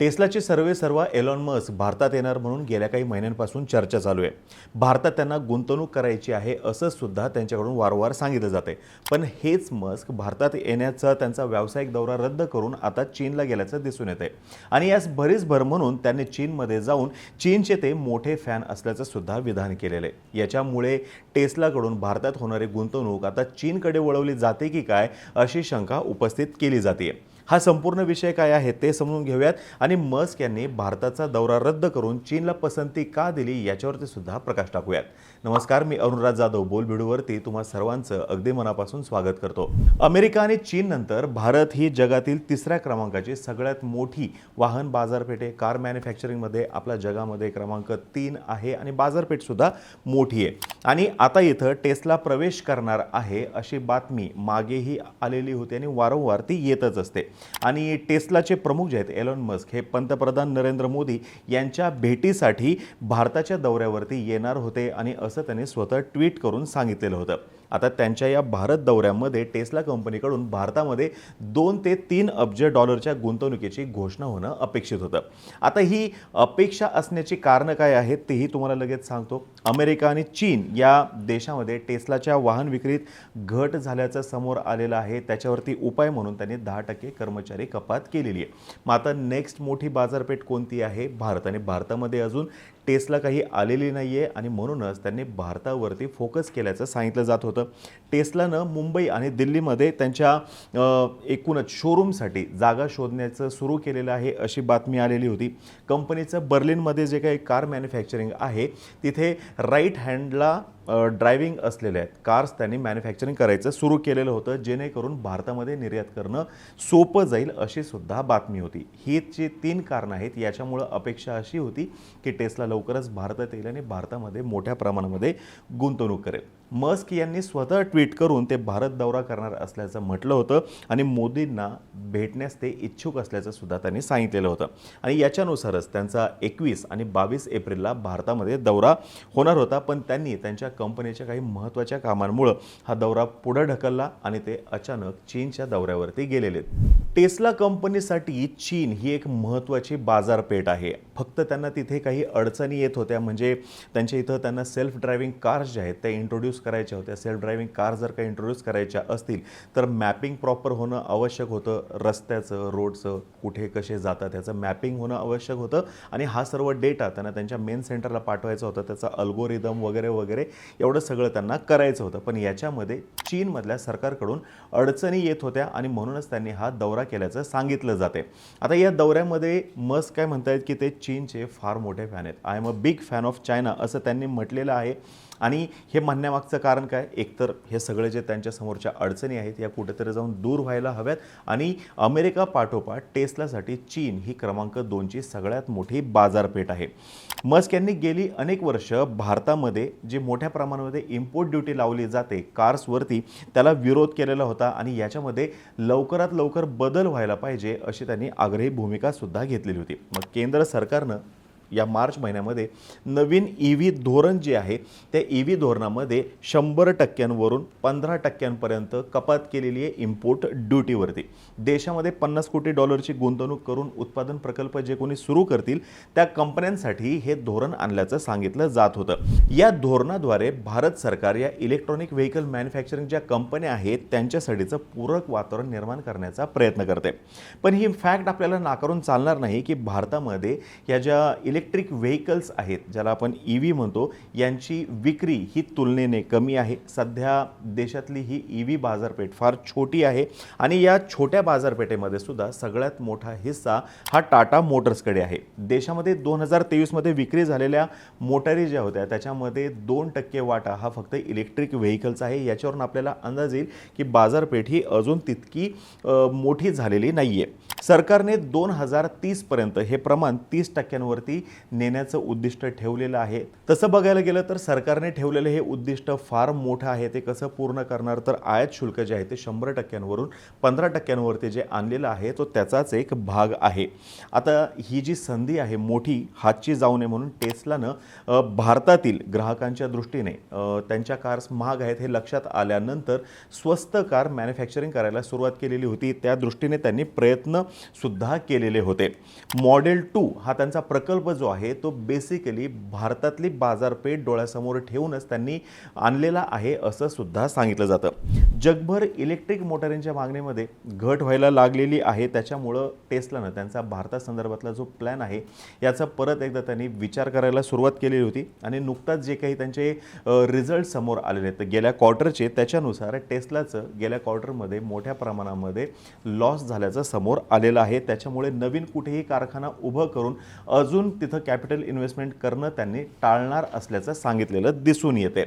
टेस्लाचे सर्वे सर्व Elon Musk भारतात येणार म्हणून गेल्या काही महिन्यांपासून चर्चा चालू आहे. भारतात त्यांना गुंतवणूक करायची आहे असं सुद्धा त्यांच्याकडून वारंवार सांगितलं जाते पण हेच मस्क भारतात येण्याचा त्यांचा व्यावसायिक दौरा रद्द करून आता चीनला गेल्याचं दिसून येते आणि यास भरीस भर म्हणून त्यांनी चीनमध्ये जाऊन चीनचे ते मोठे फॅन असल्याचं सुद्धा विधान केलेलं आहे. याच्यामुळे टेस्लाकडून भारतात होणारी गुंतवणूक आता चीनकडे वळवली जाते की काय अशी शंका उपस्थित केली जाते हा संपूर्ण विषय काय आहे ते समजून घेऊयात. आणि मस्क यांनी भारताचा दौरा रद्द करून चीनला पसंती का दिली याच्यावरती सुद्धा प्रकाश टाकूयात. नमस्कार मी अरुणराज जाधव बोलबिडूवरती तुम्हा सर्वांचं अगदी मनापासून स्वागत करतो. अमेरिका आणि चीन नंतर भारत ही जगातील तिसऱ्या क्रमांकाची सगळ्यात मोठी वाहन बाजारपेठ आहे. कार मॅन्युफॅक्चरिंगमध्ये आपल्या जगामध्ये क्रमांक तीन आहे आणि बाजारपेठ सुद्धा मोठी आहे. आणि आता इथं टेस्ला प्रवेश करणार आहे अशी बातमी मागेही आलेली होती आणि वारंवार ती येतच असते. आणि टेस्लाचे प्रमुख जे आहेत एलॉन मस्क हे पंतप्रधान नरेंद्र मोदी यांच्या भेटीसाठी भारताच्या दौऱ्यावरती येणार होते आणि असं त्यांनी स्वतः ट्विट करून सांगितलेलं होतं. आता त्यांच्या या भारत दौऱ्यामध्ये टेस्ला कंपनीकडून भारतामध्ये दोन ते तीन अब्ज डॉलरच्या गुंतवणुकीची घोषणा होणं अपेक्षित होतं. आता ही अपेक्षा असण्याची कारणं काय आहेत तेही तुम्हाला लगेच सांगतो. अमेरिका आणि चीन या देशामध्ये टेस्लाच्या वाहन विक्रीत घट झाल्याचं समोर आलेलं आहे. त्याच्यावरती उपाय म्हणून त्यांनी दहा टक्के कर्मचारी कपात केलेली आहे. मग आता नेक्स्ट मोठी बाजारपेठ कोणती आहे? भारत आणि भारतामध्ये अजून टेस्ला काही आलेली नाही आहे आणि म्हणूनच त्यांनी भारतावरती फोकस केल्याचं सांगितलं जात होतं. टेस्लानं मुंबई आणि दिल्लीमध्ये त्यांच्या एकूणच शोरूमसाठी जागा शोधण्याचं सुरू केलेलं आहे अशी बातमी आलेली होती. कंपनीचं बर्लिनमध्ये जे काही कार मॅन्युफॅक्चरिंग आहे तिथे right handler ड्रायव्हिंग असलेल्या आहेत. कार्स त्यांनी मॅन्युफॅक्चरिंग करायचं सुरू केलेलं होतं जेणेकरून भारतामध्ये निर्यात करणं सोपं जाईल अशी सुद्धा बातमी होती. ही जी तीन कारणं आहेत. याच्यामुळं अपेक्षा अशी होती की टेस्ला लवकरच भारतात येईल आणि भारतामध्ये मोठ्या प्रमाणामध्ये गुंतवणूक करेल. मस्क यांनी स्वतः ट्विट करून ते भारत दौरा करणार असल्याचं म्हटलं होतं आणि मोदींना भेटण्यास ते इच्छुक असल्याचं सुद्धा त्यांनी सांगितलेलं होतं. आणि याच्यानुसारच त्यांचा एकवीस आणि बावीस एप्रिलला भारतामध्ये दौरा होणार होता पण त्यांनी त्यांच्या कंपनीच्या काही महत्त्वाच्या कामांमुळं हा दौरा पुढं ढकलला आणि ते अचानक चीनच्या दौऱ्यावरती गेलेले टेस्ला कंपनीसाठी चीन ही एक महत्त्वाची बाजारपेठ आहे. फक्त त्यांना तिथे काही अडचणी येत होत्या म्हणजे त्यांच्या इथं त्यांना सेल्फ ड्रायव्हिंग कार्स ज्या आहेत त्या इंट्रोड्यूस करायच्या होत्या. सेल्फ ड्रायव्हिंग कार जर का इंट्रोड्यूस करायच्या असतील तर मॅपिंग प्रॉपर होणं आवश्यक होतं. रस्त्याचं रोडचं कुठे कसे जातात त्याचं मॅपिंग होणं आवश्यक होतं. आणि हा सर्व डेटा त्यांना त्यांच्या मेन सेंटरला पाठवायचा होता. त्याचा अल्गोरिदम वगैरे वगैरे एवढं सगळं त्यांना करायचं होतं. पण याच्यामध्ये चीनमधल्या सरकारकडून अडचणी येत होत्या आणि म्हणूनच त्यांनी हा दौरा केल्याचं सांगितलं जाते. आता या दौऱ्यामध्ये मस्क काय म्हणतायत की ते चीनचे फार मोठे फॅन आहेत. I am a big fan of China असं त्यांनी म्हटलेलं आहे. आणि हे म्हणण्यामागचं कारण काय? एकतर हे सगळे जे त्यांच्यासमोरच्या अडचणी आहेत या कुठेतरी जाऊन दूर व्हायला हव्यात. आणि अमेरिका पाठोपाठ टेस्लासाठी चीन ही क्रमांक दोनची सगळ्यात मोठी बाजारपेठ आहे. मस्क यांनी गेली अनेक वर्ष भारतामध्ये जी मोठ्या प्रमाणामध्ये इम्पोर्ट ड्युटी लावली जाते कार्सवरती त्याला विरोध केलेला होता आणि याच्यामध्ये लवकरात लवकर बदल व्हायला पाहिजे अशी त्यांनी आग्रही भूमिकासुद्धा घेतलेली होती. मग केंद्र सरकारनं या मार्च महिन्यामध्ये नवीन ई व्ही धोरण जे आहे त्या ई व्ही धोरणामध्ये शंभर टक्क्यांवरून पंधरा टक्क्यांपर्यंत कपात केलेली आहे इम्पोर्ट ड्युटीवरती देशामध्ये पन्नास कोटी डॉलरची गुंतवणूक करून उत्पादन प्रकल्प जे कोणी सुरू करतील त्या कंपन्यांसाठी हे धोरण आणल्याचं सांगितलं जात होतं. या धोरणाद्वारे भारत सरकार या इलेक्ट्रॉनिक व्हेकल मॅन्युफॅक्चरिंग ज्या कंपन्या आहेत त्यांच्यासाठीचं पूरक वातावरण निर्माण करण्याचा प्रयत्न करते. पण ही फॅक्ट आपल्याला नाकारून चालणार नाही की भारतामध्ये या ज्या इलेक्ट्रिक व्हेकल्स आहेत ज्याला आपण ई व्ही म्हणतो यांची विक्री ही तुलनेने कमी आहे. सध्या देशातली ही ई व्ही बाजारपेठ फार छोटी आहे आणि या छोट्या बाजारपेठेमध्ये सुद्धा सगळ्यात मोठा हिस्सा हा टाटा मोटर्सकडे आहे. देशामध्ये दोन हजार तेवीसमध्ये विक्री झालेल्या मोटारी ज्या होत्या त्याच्यामध्ये दोन टक्के वाटा हा फक्त इलेक्ट्रिक व्हेकल्स आहे. याच्यावरून आपल्याला अंदाज येईल की बाजारपेठ ही अजून तितकी मोठी झालेली नाही आहे सरकारने दोन हजार तीसपर्यंत हे प्रमाण तीस टक्क्यांवरती नेण्याचं उद्दिष्ट ठेवलेलं आहे. तसं बघायला गेलं तर सरकारने ठेवलेलं हे उद्दिष्ट फार मोठं आहे. ते कसं पूर्ण करणार? तर आयात शुल्क जे आहे ते शंभर टक्क्यांवरून पंधरा टक्क्यांवरती जे आणलेलं आहे तो त्याचाच एक भाग आहे. आता ही जी संधी आहे मोठी हातची जाऊ नये म्हणून टेस्लानं भारतातील ग्राहकांच्या दृष्टीने त्यांच्या कार्स महाग आहेत हे लक्षात आल्यानंतर स्वस्त कार मॅन्युफॅक्चरिंग करायला सुरुवात केलेली होती. त्या दृष्टीने त्यांनी प्रयत्न सुद्धा केलेले होते. मॉडेल टू हा त्यांचा प्रकल्प जो आहे तो बेसिकली भारतातली बाजारपेठ डोळ्यासमोर ठेवूनच त्यांनी आणलेला आहे असं सुद्धा सांगितलं जातं. जगभर इलेक्ट्रिक मोटारींच्या मागणीमध्ये घट व्हायला लागलेली आहे. त्याच्यामुळं टेस्लानं त्यांचा भारतासंदर्भातला जो प्लॅन आहे याचा परत एकदा त्यांनी विचार करायला सुरुवात केलेली होती. आणि नुकताच जे काही त्यांचे रिझल्ट समोर आलेले आहेत गेल्या क्वार्टरचे त्याच्यानुसार टेस्लाचं गेल्या क्वार्टरमध्ये मोठ्या प्रमाणामध्ये लॉस झाल्याचं समोर आलेलं आहे. त्याच्यामुळे नवीन कुठेही कारखाना उभं करून अजून तिथं कॅपिटल इन्व्हेस्टमेंट करणं त्यांनी टाळणार असल्याचं सांगितलेलं दिसून येते.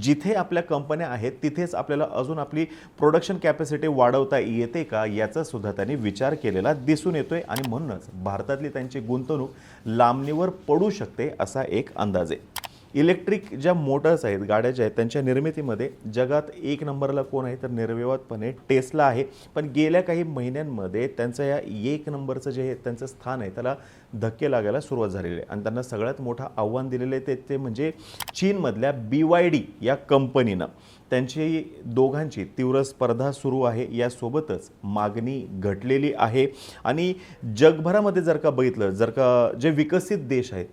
जिथे आपल्या कंपन्या आहेत तिथेच आपल्याला अजून आपली प्रोडक्शन कॅपॅसिटी वाढवता येते का याचा सुद्धा त्यांनी विचार केलेला दिसून येतोय आणि म्हणूनच भारतातली त्यांची गुंतवणूक लांबणीवर पडू शकते असा एक अंदाज आहे. इलेक्ट्रिक ज्या मोटर्स आहेत गाड्या ज्या आहेत त्यांच्या निर्मितीमध्ये जगात एक नंबरला कोण आहे तर निर्विवादपणे टेस्ला आहे. पण गेल्या काही महिन्यांमध्ये त्यांचं या एक नंबरचं जे त्यांचं स्थान आहे त्याला धक्के लागायला सुरुवात झालेली आहे. आणि त्यांना सगळ्यात मोठं आव्हान दिलेलं आहे ते ते म्हणजे चीनमधल्या बी वाय डी या कंपनीनं. त्यांची दोघांची तीव्र स्पर्धा सुरू आहे यासोबतच मागणी घटलेली आहे. आणि जगभरामध्ये जर का बघितलं जर का जे विकसित देश आहेत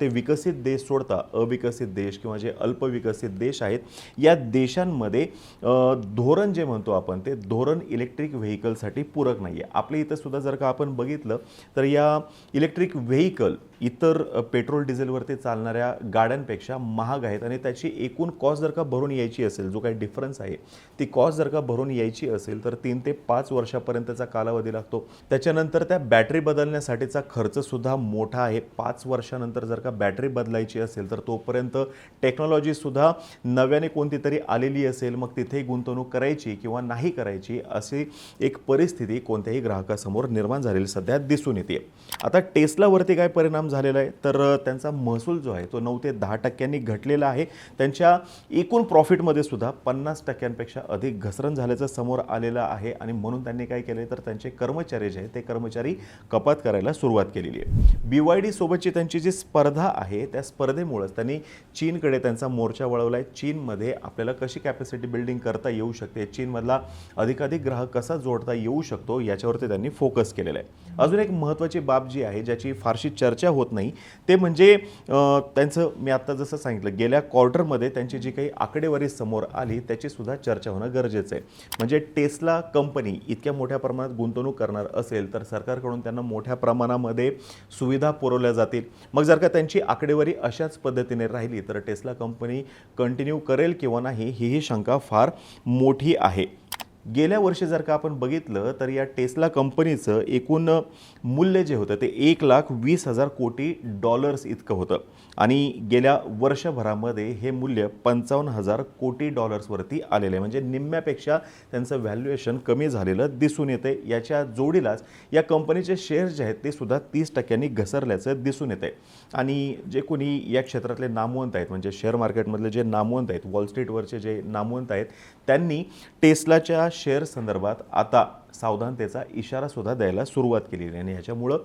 ते विकसित देश सोडता अविकसित देश किंवा जे अल्पविकसित देश आहेत या देशांमध्ये धोरण जे म्हणतो आपण ते धोरण इलेक्ट्रिक व्हेकलसाठी पूरक नाही आहे आपल्या इथं सुद्धा जर का आपण बघितलं तर या इलेक्ट्रिक व्हेकल इतर पेट्रोल डिझेलवरती चालणाऱ्या गाड्यांपेक्षा महाग आहेत आणि त्याची एकूण कॉस्ट जर का भरून यायची असेल जो काही डिफरन्स आहे ती कॉस्ट जर का भरून यायची असेल तर तीन ते पाच वर्षापर्यंतचा कालावधी लागतो. त्याच्यानंतर त्या बॅटरी बदलण्यासाठीचा खर्चसुद्धा मोठा आहे. पाच वर्षानंतर जर का बॅटरी बदलायची असेल तर तोपर्यंत टेक्नॉलॉजीसुद्धा नव्याने कोणती तरी आलेली असेल मग तिथे गुंतवणूक करायची किंवा नाही करायची अशी एक परिस्थिती कोणत्याही ग्राहकासमोर निर्माण झालेली सध्या दिसून येते. आता टेस्लावरती काय परिणाम झालेलं आहे. तर त्यांचा महसूल जो आहे तो नऊ ते दहा टक्क्यांनी घटलेला आहे. त्यांच्या एकूण प्रॉफिटमध्ये सुद्धा पन्नास टक्क्यांपेक्षा अधिक घसरण झाल्याचं समोर आलेलं आहे आणि म्हणून त्यांनी काय केलं तर त्यांचे कर्मचारी जे आहेत ते कर्मचारी कपात करायला सुरुवात केलेली आहे. बी वाय डी सोबतची त्यांची जी स्पर्धा आहे त्या स्पर्धेमुळेच त्यांनी चीनकडे त्यांचा मोर्चा वळवला आहे चीनमध्ये आपल्याला कशी कॅपॅसिटी बिल्डिंग करता येऊ शकते? चीनमधला अधिकाधिक ग्राहक कसा जोडता येऊ शकतो? याच्यावरती त्यांनी फोकस केलेला आहे. अजून एक महत्त्वाची बाब जी आहे ज्याची फारशी चर्चा होत होत नाही. ते म्हणजे त्यांचं मी आत्ता जसं सांगितलं गेल्या क्वार्टरमध्ये त्यांची जी काही आकडेवारी समोर आली त्याची सुद्धा चर्चा होणं गरजेचं आहे. म्हणजे टेस्ला कंपनी इतक्या मोठ्या प्रमाणात गुंतवणूक करणार असेल तर सरकारकडून त्यांना मोठ्या प्रमाणामध्ये सुविधा पुरवल्या जातील. मग जर का त्यांची आकडेवारी अशाच पद्धतीने राहिली तर टेस्ला कंपनी कंटिन्यू करेल किंवा नाही ही ही शंका फार मोठी आहे. गेल्या वर्षी जर का आपण बघितलं तर या टेस्ला कंपनीचं एकूण मूल्य जे होतं ते एक लाख वीस हजार कोटी डॉलर्स इतकं होतं. आणि गेल्या वर्षभरामध्ये हे मूल्य पंचावन्न हजार कोटी डॉलर्सवरती आलेलं आहे. म्हणजे निम्म्यापेक्षा त्यांचं व्हॅल्युएशन कमी झालेलं दिसून येते याच्या जोडीलाच या कंपनीचे शेअर्स जे आहेत ते सुद्धा तीस टक्क्यांनी घसरल्याचं दिसून येते आणि जे कोणी या क्षेत्रातले नामवंत आहेत म्हणजे शेअर मार्केटमधले जे नामवंत आहेत वॉल स्ट्रीटवरचे जे नामवंत आहेत त्यांनी टेस्लाच्या शेअर संदर्भात आता सावधानतेचा इशारा सुद्धा द्यायला सुरुवात केलेली आहे. आणि ह्याच्यामुळं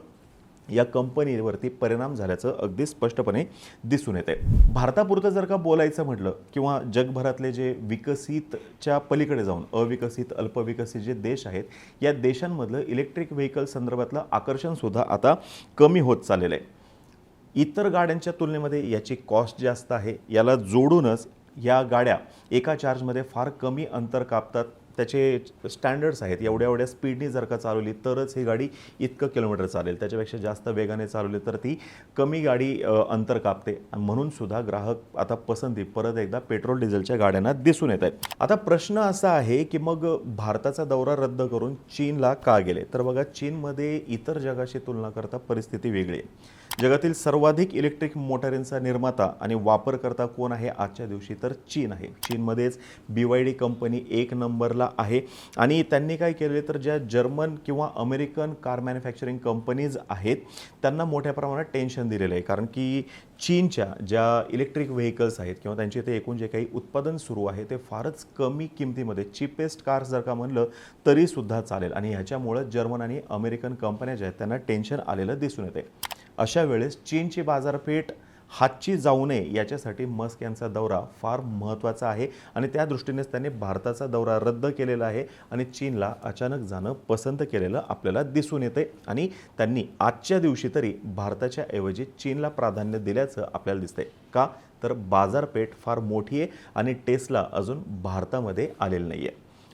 या कंपनीवरती परिणाम झाल्याचं अगदी स्पष्टपणे दिसून येते भारतापुरतं जर का बोलायचं म्हटलं किंवा जगभरातले जे विकसितच्या पलीकडे जाऊन अविकसित अल्पविकसित जे देश आहेत या देशांमधलं इलेक्ट्रिक व्हेकल संदर्भातलं आकर्षणसुद्धा आता कमी होत चाललेलं आहे. इतर गाड्यांच्या तुलनेमध्ये याची कॉस्ट जास्त आहे. याला जोडूनच या गाड्या एका चार्जमध्ये फार कमी अंतर कापतात. त्याचे स्टँडर्ड्स आहेत. एवढ्या एवढ्या स्पीडनी जर का चालवली तरच ही गाडी इतकं किलोमीटर चालेल. त्याच्यापेक्षा जास्त वेगाने चालवली तर ती कमी गाडी अंतर कापते. म्हणून सुद्धा ग्राहक आता पसंती परत एकदा पेट्रोल डिझेलच्या गाड्यांना दिसून येत आहेत. आता प्रश्न असा आहे की मग भारताचा दौरा रद्द करून चीनला का गेले? तर बघा चीनमध्ये इतर जगाशी तुलना करता परिस्थिती वेगळी आहे. जगातील सर्वाधिक इलेक्ट्रिक मोटारींचा निर्माता आणि वापरकर्ता कोण आहे? आजच्या दिवशी तर चीन आहे. चीनमध्येच बी वाय डी कंपनी एक नंबरला आहे. आणि त्यांनी काय केले तर ज्या जर्मन किंवा अमेरिकन कार मॅन्युफॅक्चरिंग कंपनीज आहेत त्यांना मोठ्या प्रमाणात टेन्शन दिलेलं आहे. कारण की चीनच्या ज्या इलेक्ट्रिक व्हेकल्स आहेत किंवा त्यांचे ते एकूण जे काही उत्पादन सुरू आहे ते फारच कमी किमतीमध्ये चिपेस्ट कार्स जर का म्हणलं तरीसुद्धा चालेल. आणि ह्याच्यामुळं जर्मन आणि अमेरिकन कंपन्या ज्या आहेत त्यांना टेन्शन आलेलं दिसून येते अशा वेळेस चीनची बाजारपेठ हातची जाऊ नये याच्यासाठी मस्क यांचा दौरा फार महत्त्वाचा आहे आणि त्या दृष्टीनेच त्यांनी भारताचा दौरा रद्द केलेला आहे आणि चीनला अचानक जाणं पसंत केलेलं आपल्याला दिसून येते आणि त्यांनी आजच्या दिवशी तरी भारताच्या ऐवजी चीनला प्राधान्य दिल्याचं आपल्याला दिसतंय. का? तर बाजारपेठ फार मोठी आहे आणि टेस्ला अजून भारतामध्ये आलेलं नाही आहे